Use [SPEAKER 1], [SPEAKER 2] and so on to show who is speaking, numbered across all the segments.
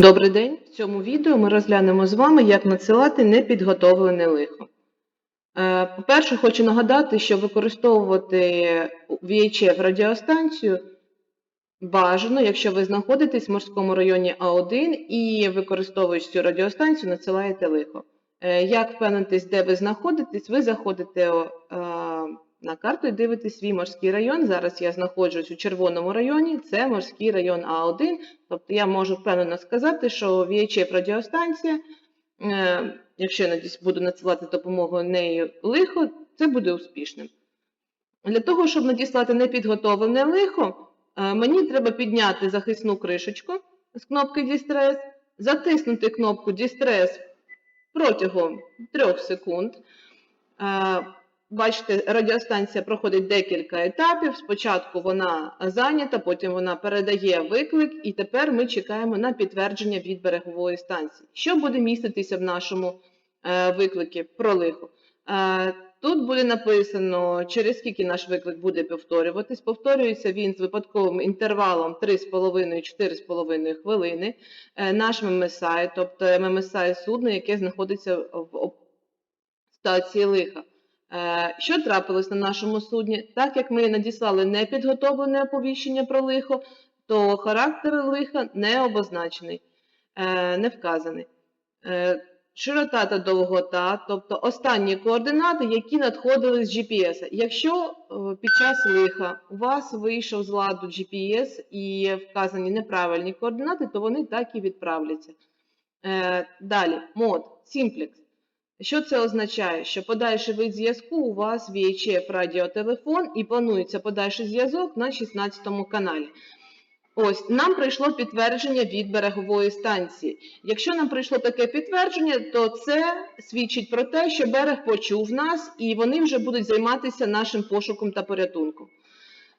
[SPEAKER 1] Добрий день! В цьому відео ми розглянемо з вами, як надсилати непідготовлене лихо. Е, По-перше, хочу нагадати, що використовувати VHF радіостанцію бажано, якщо ви знаходитесь в морському районі А1 і використовуючи цю радіостанцію, надсилаєте лихо. Е, Як впевнитись, де ви знаходитесь, ви заходите е, на карту і дивитесь свій морський район. Зараз я знаходжусь у червоному районі, це морський район А1. Тобто я можу впевнено сказати, що VHF радіостанція, е, якщо я буду надсилати з допомогою неї лихо, це буде успішним. Для того, щоб надіслати непідготовлене лихо, е, мені треба підняти захисну кришечку з кнопки Distress, затиснути кнопку Distress протягом 3 секунд. Бачите, радіостанція проходить декілька етапів. Спочатку вона зайнята, потім вона передає виклик, і тепер ми чекаємо на підтвердження від берегової станції. Що буде міститися в нашому е, викликі про лихо? Е, Тут буде написано, через скільки наш виклик буде повторюватись. Повторюється він з випадковим інтервалом 3,5-4,5 хвилини. Е, Наш ММСАЙ, тобто ММСАЙ судно, яке знаходиться в стації лиха. Е, Що трапилось на нашому судні? Так як ми надіслали непідготовлене оповіщення про лихо, то характер лиха не обозначений, е, не вказаний. Е, Широта та довгота, тобто останні координати, які надходили з GPS. Якщо під час лиха у вас вийшов з ладу GPS і вказані неправильні координати, то вони так і відправляться. Далі, мод, Simplex. Що це означає? Що подальший вид зв'язку у вас VHF радіотелефон і планується подальший зв'язок на 16 каналі. Ось, нам прийшло підтвердження від берегової станції. Якщо нам прийшло таке підтвердження, то це свідчить про те, що берег почув нас і вони вже будуть займатися нашим пошуком та порятунком.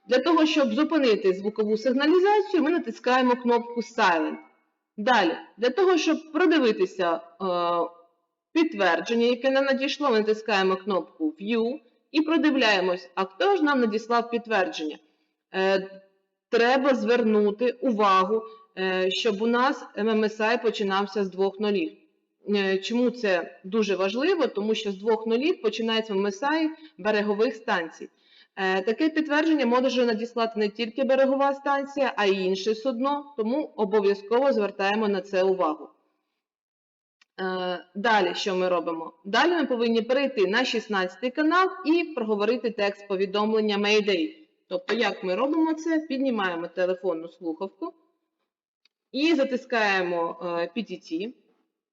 [SPEAKER 1] Для того, щоб зупинити звукову сигналізацію, ми натискаємо кнопку Silent. Далі, для того, щоб продивитися е, підтвердження, яке нам надійшло, ми натискаємо кнопку View і продивляємось, а хто ж нам надіслав підтвердження. Е, Треба звернути увагу, е, щоб у нас MMSI починався з двох нулів. Е, Чому це дуже важливо? Тому що з двох нулів починається MMSI берегових станцій. Таке підтвердження може надіслати не тільки берегова станція, а й інше судно, тому обов'язково звертаємо на це увагу. Е, Далі що ми робимо? Далі ми повинні перейти на 16 канал і проговорити текст повідомлення Mayday. Тобто, як ми робимо це? Піднімаємо телефонну слухавку і затискаємо е, PTT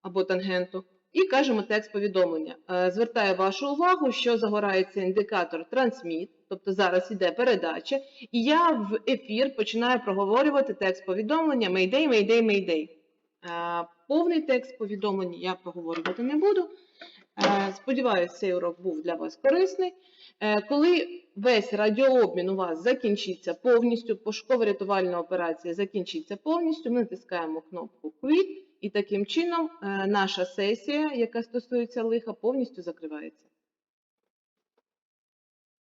[SPEAKER 1] або тангенту і кажемо текст повідомлення. Е, Звертаю вашу увагу, що загорається індикатор Transmit, тобто зараз іде передача, і я в ефір починаю проговорювати текст повідомлення Mayday, Mayday, Mayday. Е, Повний текст повідомлення я проговорювати не буду. Е, Сподіваюсь, цей урок був для вас корисний. Е, Коли весь радіообмін у вас закінчиться повністю, пошуково-рятувальна операція закінчиться повністю, ми натискаємо кнопку Quit, і таким чином наша сесія, яка стосується лиха, повністю закривається.